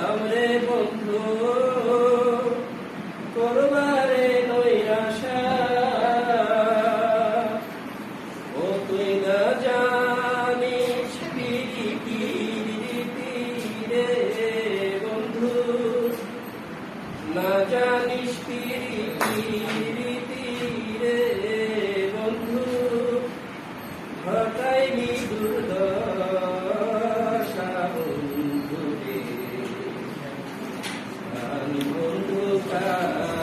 পেতাম রে বন্ধু করবারে নৈরাশা। ও তুই না জানিস পিড়ি পিড়ি রে বন্ধু, না জানিস পিড়ি পিড়ি রে uh,